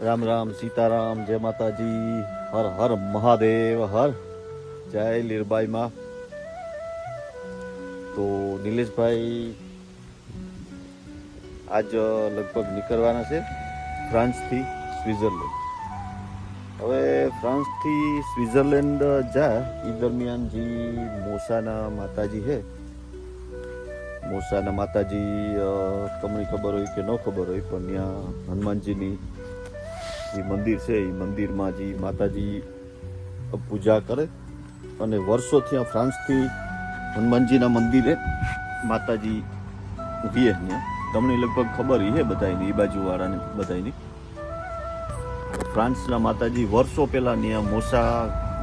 રામ રામ સીતારામ, જય માતાજી, હર હર મહાદેવ, હર. જય લીરબાઈમાં તો નિલેશભાઈ, આજ લગભગ નીકળવાના છે ફ્રાન્સથી સ્વિટ્ઝરલેન્ડ. હવે ફ્રાન્સથી સ્વિટ્ઝરલેન્ડ જા એ દરમિયાન જે મોસાના માતાજી છે મોસાના માતાજી તમને ખબર હોય કે ન ખબર હોય, પણ ત્યાં હનુમાનજીની જે મંદિર છે એ મંદિરમાં જે માતાજી પૂજા કરે અને વર્ષોથી આ ફ્રાન્સથી હનુમાનજીના મંદિરે માતાજી રીએ ત્યાં તમને લગભગ ખબર છે બધાની એ બાજુવાળાને બધાની ફ્રાન્સના માતાજી વર્ષો પહેલાં ત્યાં મોસા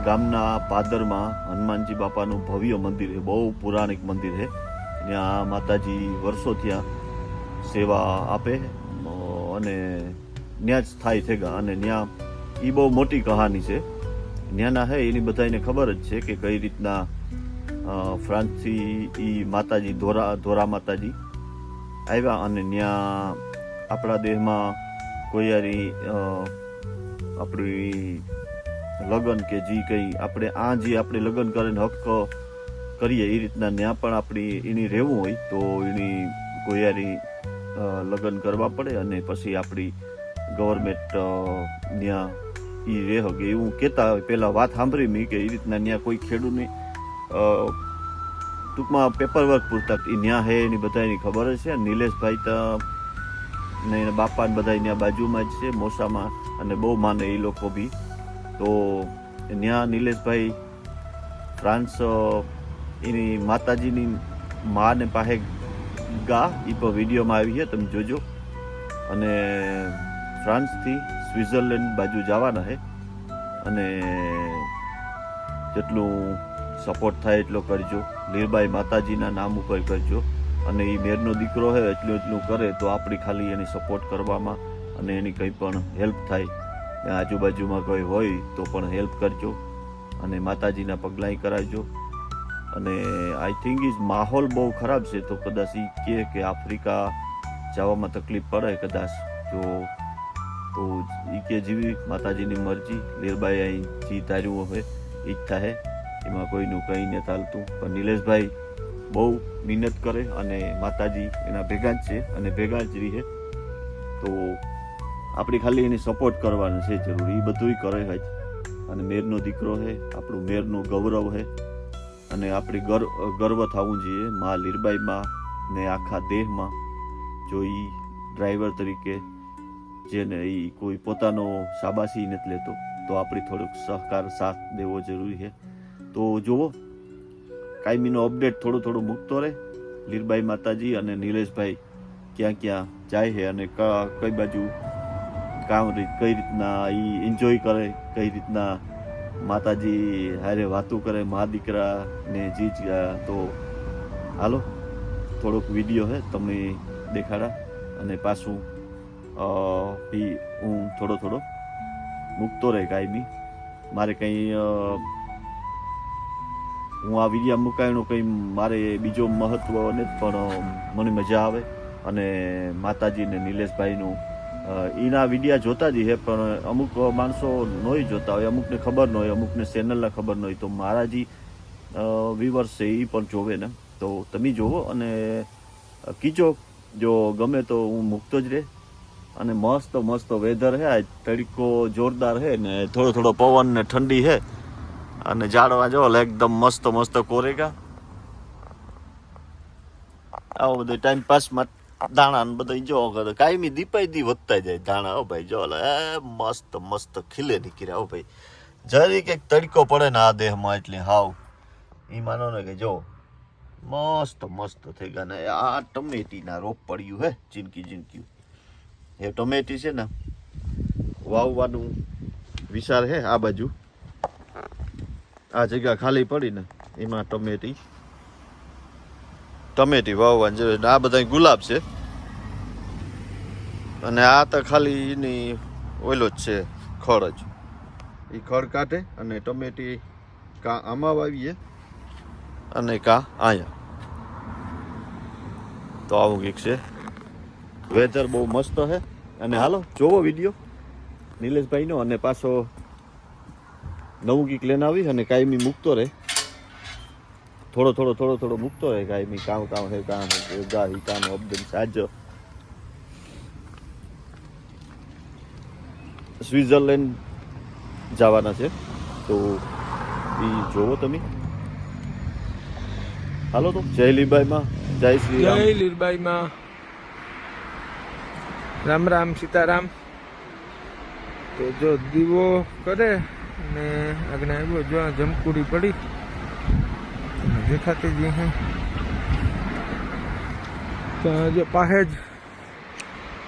ગામના પાદરમાં હનુમાનજી બાપાનું ભવ્ય મંદિર છે, બહુ પુરાણિક મંદિર છે. ત્યાં માતાજી વર્ષો ત્યાં સેવા આપે અને ત્યાં જ થાય થઈ ગયા અને ત્યાં એ બહુ મોટી કહાની છે. ત્યાંના હે, એની બધાને ખબર જ છે કે કઈ રીતના ફ્રાન્સથી એ માતાજી, ધોરા ધોરા માતાજી આવ્યા અને ત્યાં આપણા દેહમાં કોઈ આપણી લગ્ન કે જે કંઈ આપણે, આ જે આપણે લગ્ન કરીને હક કરીએ એ રીતના ત્યાં પણ આપણી એની રહેવું હોય તો એની કોઈ લગ્ન કરવા પડે અને પછી આપણી ગવર્મેન્ટ ત્યાં એ રહે કે એવું કહેતા હોય. પહેલાં વાત સાંભળી મેં કે એ રીતના ત્યાં કોઈ ખેડૂતની ટૂંકમાં પેપર વર્ક પૂરતા એ ન્યા હે એની બધાની ખબર જ છે નિલેશભાઈ તો ને એના બાપા બધા ત્યાં બાજુમાં જ છે, મોસામાં. અને બહુ માને એ લોકો બી. તો ત્યાં નિલેશભાઈ ફ્રાન્સ એની માતાજીની માને પાસે ગા. એ પણ વિડીયોમાં આવી છે, તમે જોજો. અને ફ્રાન્સથી સ્વિટ્ઝરલેન્ડ બાજુ જવાના છે અને જેટલું સપોર્ટ થાય એટલો કરજો. લીરબાઈ માતાજીના નામ ઉપર કરજો. અને એ મેરનો દીકરો છે, એટલું એટલું કરે તો આપણી ખાલી એની સપોર્ટ કરવામાં અને એની કંઈ પણ હેલ્પ થાય. આજુબાજુમાં કોઈ હોય તો પણ હેલ્પ કરજો અને માતાજીના પગલાંય કરાવજો. અને આઈ થિંક ઇઝ માહોલ બહુ ખરાબ છે, તો કદાચ એ કહે કે આફ્રિકા જવામાં તકલીફ પડે કદાચ. જો તો એ કે જેવી માતાજીની મરજી, લીરબાઈ અહીં જી તાર્યું હવે ઈચ્છા હે, એમાં કોઈનું કંઈ નથી ચાલતું. પણ નિલેશભાઈ બહુ મહેનત કરે અને માતાજી એના ભેગા જ છે અને ભેગા જ રહે. તો આપણે ખાલી એની સપોર્ટ કરવાનું છે જરૂરી એ બધુંય કરે છે અને મેરનો દીકરો છે આપણું મેરનું ગૌરવ છે અને આપણે ગર્વ થવું જોઈએ મા લીરબાઈમાં ને આખા દેહમાં. જો એ ડ્રાઈવર તરીકે જેને એ કોઈ પોતાનો શાબાશી નથી લેતો, તો આપણે થોડોક સહકાર સાથ દેવો જરૂરી છે. તો જુઓ, કાયમીનો અપડેટ થોડું થોડું મૂકતો રહે. લીરબાઈ માતાજી અને નિલેશભાઈ ક્યાં ક્યાં જાય છે અને કઈ બાજુ કામ રીત કઈ રીતના એ એન્જોય કરે, કઈ રીતના માતાજી હારે વાતું કરે, મા દીકરા ને જીજ તો હાલો, થોડોક વીડિયો હે તમે દેખાડા અને પાછું અ, હું થોડો થોડો મૂકતો રહે કાયમી. મારે કંઈ હું આ વિડીયા મુકાયનો કંઈ મારે બીજો મહત્વ નથી પણ મને મજા આવે. અને માતાજી ને નિલેશભાઈનું એના વિડીયા જોતા જ છે પણ અમુક માણસો નહીં જોતા હોય. અમુકને ખબર ન હોય અમુકને ચેનલના ખબર ન હોય. તો મારા જે વ્યુવર્સ છે એ પણ જોવે ને. તો તમે જોવો અને કીજો. જો ગમે તો હું મૂકતો જ રહે. અને મસ્ત મસ્ત વેધર હે. આજ તડકો જોરદાર હે ને થોડો થોડો પવન ને ઠંડી હે. અને ઝાડવા જો એકદમ મસ્ત મસ્ત કોરેગા. આવો બધો ટાઈમ પાસમાં દાણા ને બધા જો કાયમી દીપાઈ દી વધતા જાય દાણા. હો ભાઈ, જો એ મસ્ત મસ્ત ખીલે નીકળ્યા. હો ભાઈ, જરી કંઈક તડકો પડે ને આ દેહમાં એટલે હાવ. ઈ માનો ને કે જો, મસ્ત મસ્ત થઈ ગયા ને આ ટમેટીના રોપ પડ્યું હે જીનકી જીનકી એ ટમેટી છે ને, વાવવાનું વિચાર હે આ બાજુ. આ જગ્યા ખાલી પડી ને, એમાં ટમેટી. ટમેટી વાવવાની જરૂર આ બધા ગુલાબ છે. અને આ તો ખાલી એની ઓઈલો જ છે, ખડ જ. એ ખડ કાઢે અને ટમેટી કા આમાં વાવીએ અને કા આયા તો આવું કંઈક છે. વેધર બહુ મસ્ત છે અને હાલો, જોવો વીડિયો નિલેશભાઈનો અને પાછો નવું ગીક લઈને આવી અને કાયમી મૂકતો રહે. થોડો થોડો થોડો થોડો મૂકતો રહે કાયમી, કામ કામ હે, કામ હી કામ અબદમ સાજો સ્વિટ્ઝરલેન્ડ જવાના છે. તો એ જોવો તમે. હાલો તો, જય લીબાઈમાં જય શ્રી જય રામ લીરબાઈમાં રામ રામ સીતારામ. તો જો દીવો કરે ને આગળ આવ્યો, જો આ જમકુડી પડી. દેખાતી જ હે તો જો પાસે જ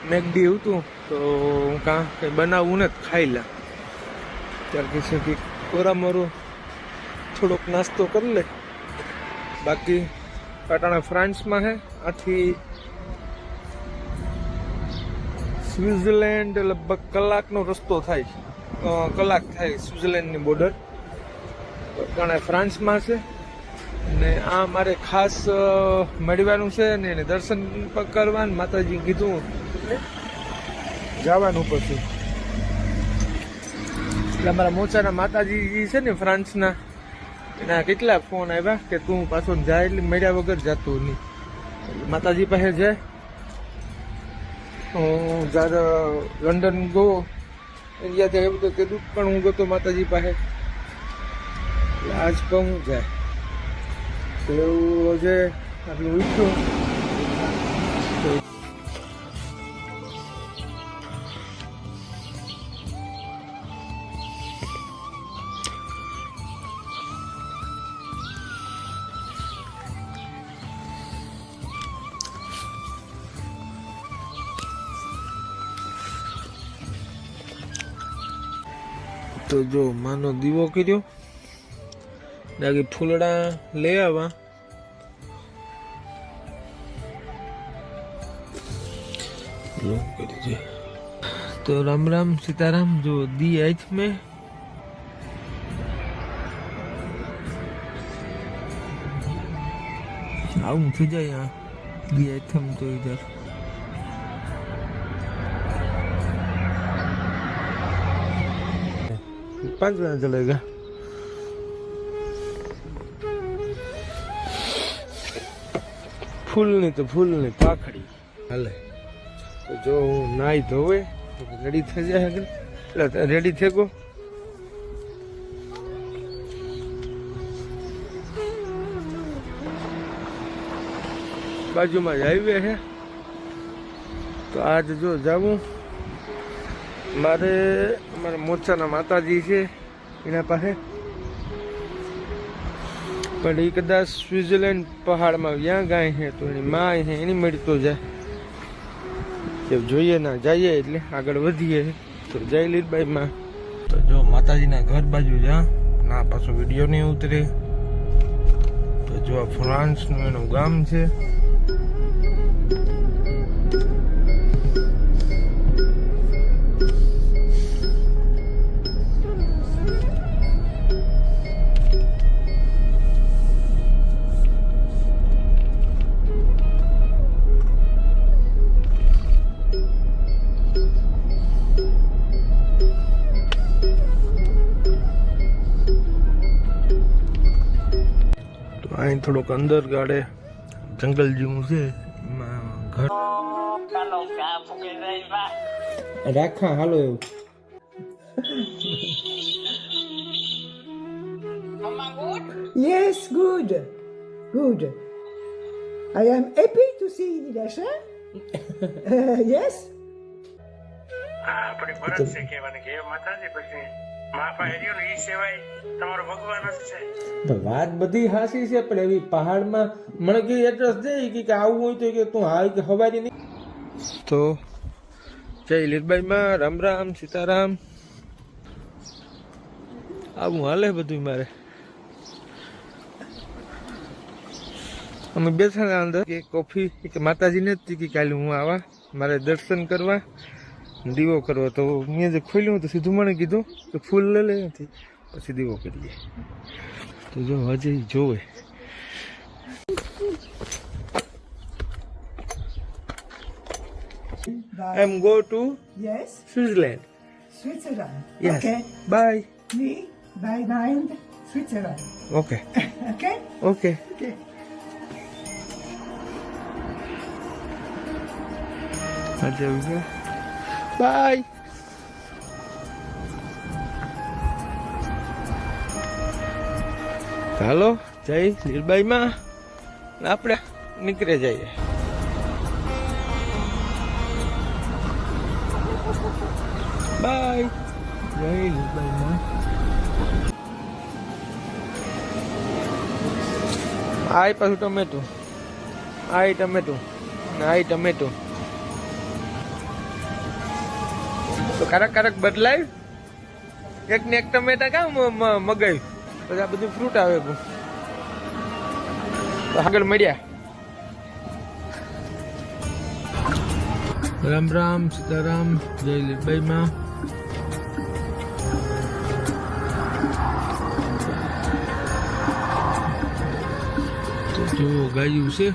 મેગડી હતું તો હું કાં કંઈ બનાવવું ને ખાઈ લે ત્યારે કે છે કે કોરામરો થોડોક નાસ્તો કરી લે. બાકી પાટાણા ફ્રાન્સમાં હે, આથી સ્વિટ્ઝરલેન્ડ લગભગ કલાકનો રસ્તો થાય છે. કલાક થાય સ્વિટ્ઝરલેન્ડની બોર્ડર કારણ ફ્રાન્સમાં છે. ને આ મારે ખાસ મળવાનું છે ને એને દર્શન કરવા માતાજી કીધું. જવાનું પછી એટલે અમારા મોચાના માતાજી છે ને ફ્રાન્સના, એના કેટલા ફોન આવ્યા કે તું પાછો જાય એટલે મળ્યા વગર જતું નહીં. માતાજી પાસે જાય. હું જ્યારે લંડન ગયો ઇન્ડિયાથી એવું તો કીધું, પણ હું ગયો માતાજી પાસે. આજ પણ હું જાય. તો એવું છે, આટલું ઈચ્છું. તો જો, માનો દીવો કર્યો. બાકી ફૂલડા લઈ આવવા તો રામ રામ, સીતારામ, જો, દી આઈથ મેં. આવું થઈ જાય દી આઈથમ તો જાય पाँच बजे चलेगा ફૂલની તો ફૂલની પાખડી હાલે તો જો હું નાઈ ધોવે રેડી થઈ જાય આગળ એટલે રેડી થઈ ગયો બાજુમાં જ હાઈવે છે તો આજ જો જાવું મારે અમારા મોરચાના માતાજી છે, એના પાસે. પણ એ કદાચ સ્વિટ્ઝરલેન્ડ પહાડમાં વ્યાં ગાય છે, તો એની મા છે, એની મળતો જાય. જોઈએ ના જઈએ એટલે આગળ વધીએ. તો જય લીલબાઈમાં તો જો માતાજીના ઘર બાજુ જા ના, પાછો વીડિયો નહીં ઉતરે. તો જો ફ્રાન્સનું એનું ગામ છે. તો અહીં થોડોક અંદર ગાડે જંગલ જેવું છે એમાં ઘર રાખા હાલો એવું Yes, good. Good. I am happy to see Nilesh. Huh? Uh, yes? આપણી ફરજ છે કહેવાની કે હે માતાજી પછી માફા હેર્યો ને ઈ સિવાય તમારો ભગવાન જ છે. તો વાત બધી હાસી છે પણ એવી પહાડમાં મને કે એડ્રેસ દે કે આવું હોય તો કે તું હાલ કે હવારી નહીં તો જય લીરબાઈમાં રામ રામ સીતારામ. આવું હાલે બધું મારે. અમે બેઠા અંદર કે કોફી કે માતાજીને જ કે કાલે હું આવા મારે દર્શન કરવા. દીવો કરવો તો મેં જે ખોલ્યું તો સીધું મને કીધું કે ફૂલ લઈ લે નથી પછી દીવો કરીએ તો જો હજી જોવે એમ go to Yes? Switzerland Switzerland. Yes. Okay. Bye Me, bye mind, Switzerland. Okay Okay? Okay Okay. Bye ચાલો જય લીલબાઈમાં આપણે નીકળે જઈએ. બાય જય લીલબાઈમાં આય પાછું ટમેટું. આય ટમેટું. આય ટમેટું. તો કારક કારક બદલાય. એક ને એક ટમેટા કામ મગાવ્યું પછી આ બધું ફ્રૂટ આવે તો આગળ મળ્યા. રામ રામ, સીતારામ, જય લીબાઈ માં. તો જો ગાયું છે.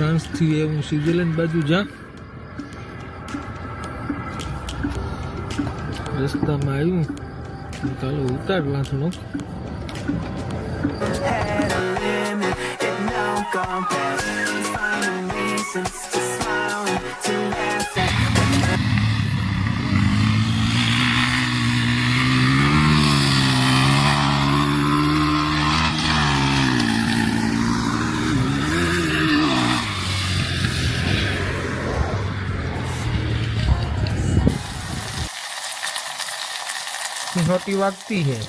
ફ્રાન્સ એ હું સ્વિટ્ઝરલેન્ડ બાજુ જા. રસ્તામાં આવ્યું. ચાલો ઉતારલા થોડોક छोटी वागती है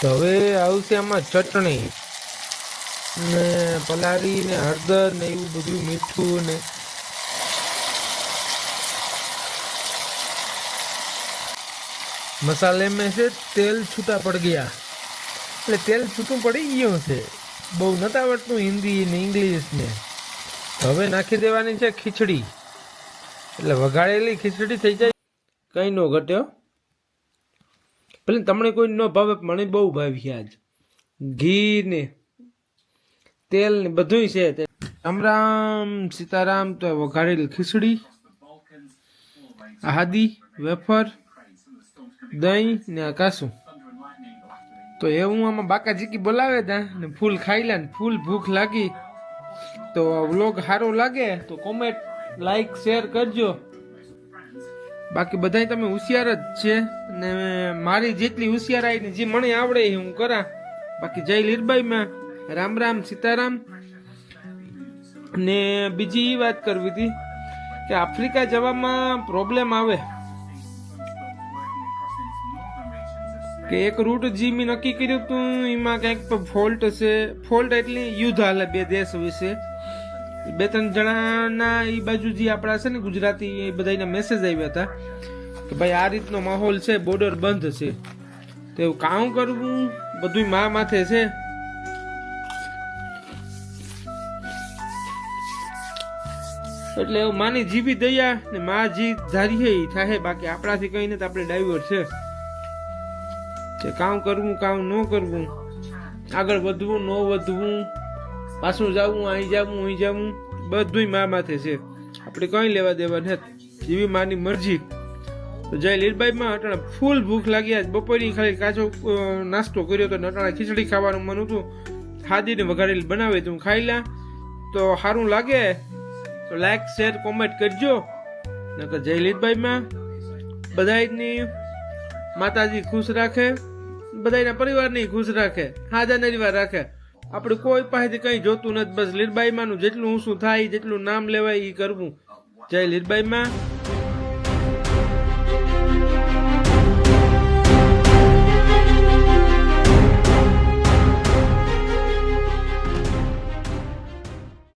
તો હવે આવશે આમાં ચટણી ને પલારી ને હળદર ને એવું બધું મીઠું ને મસાલે મેં છે તેલ છૂટા પડ ગયા એટલે તેલ છૂટું પડી ગયું છે બહુ નતા આવડતું હિન્દી ને ઇંગ્લિશ ને. હવે નાખી દેવાની છે ખીચડી. એટલે વઘાળેલી ખીચડી થઈ જાય. કઈ નો ઘટ્યો પેલી તમને કોઈ ન ભાવે મને બહુ ભાવી આજ. ઘી ને તેલ ને બધું છે રામ રામ, સીતારામ તો વઘારેલી ખીચડી. આહાદી, વેફર, દહીં ને આ કાસું. તો એ હું આમાં બાકાજીકી બોલાવે તા ને ફૂલ ખાઈ લે ને ફૂલ ભૂખ લાગી. તો વ્લોગ સારો લાગે તો કોમેન્ટ લાઈક શેર કરજો. બાકી બધાય તમે હોશિયાર જ છે ને મારી જેટલી હોશિયારાઈ ને જે મને આવડે એ હું કરા. બાકી જય લીરબાઈમાં. રામ રામ, સીતારામ. ને બીજી એ વાત કરવી હતી કે આફ્રિકા જવામાં પ્રોબ્લેમ આવે. કે એક રૂટ જે મેં નક્કી કર્યું હતું એમાં કંઈક ફોલ્ટ છે ફોલ્ટ એટલે યુદ્ધ હાલે બે દેશ વિશે. બે ત્રણ જણાના એ બાજુ જે આપણા છે ને ગુજરાતી, એ બધાના મેસેજ આવ્યા હતા કે ભાઈ આ રીતનો માહોલ છે બોર્ડર બંધ છે. તો એવું કામ કરવું બધું મા માથે છે. એટલે એવું માની જીવી દયા ને મા જી ધારી થાય. બાકી આપણાથી કહીને તો આપણે ડાઈવર છે. કે કામ કરવું, કામ ન કરવું, આગળ વધવું, ન વધવું, પાછું જવું, અહીં જવું અહીં જવું, બધુંય મા માથે છે. આપણે કઈ લેવા દેવા નથી. જેવી માની મરજી. તો જય લીલબાઈમાં અટાણે ફૂલ ભૂખ લાગી આજ. બપોરની ખાલી કાચો નાસ્તો કર્યો તો અટાણે ખીચડી ખાવાનું મન હતું. ખાધીને વઘારેલી બનાવે તું ખાઈ લા. તો સારું લાગે? તો લાઈક શેર કોમેન્ટ કરજો. નકર જય લીલબાઈમાં. બધાની માતાજી ખુશ રાખે બધાના પરિવારને ખુશ રાખે હાજા નરીવાર રાખે. આપણે કોઈ પાસેથી કંઈ જોતું નથી, બસ લીરબાઈમાંનું જેટલું ઊંચું થાય, જેટલું નામ લેવાય એ કરવું. જય લીરબાઈમાં.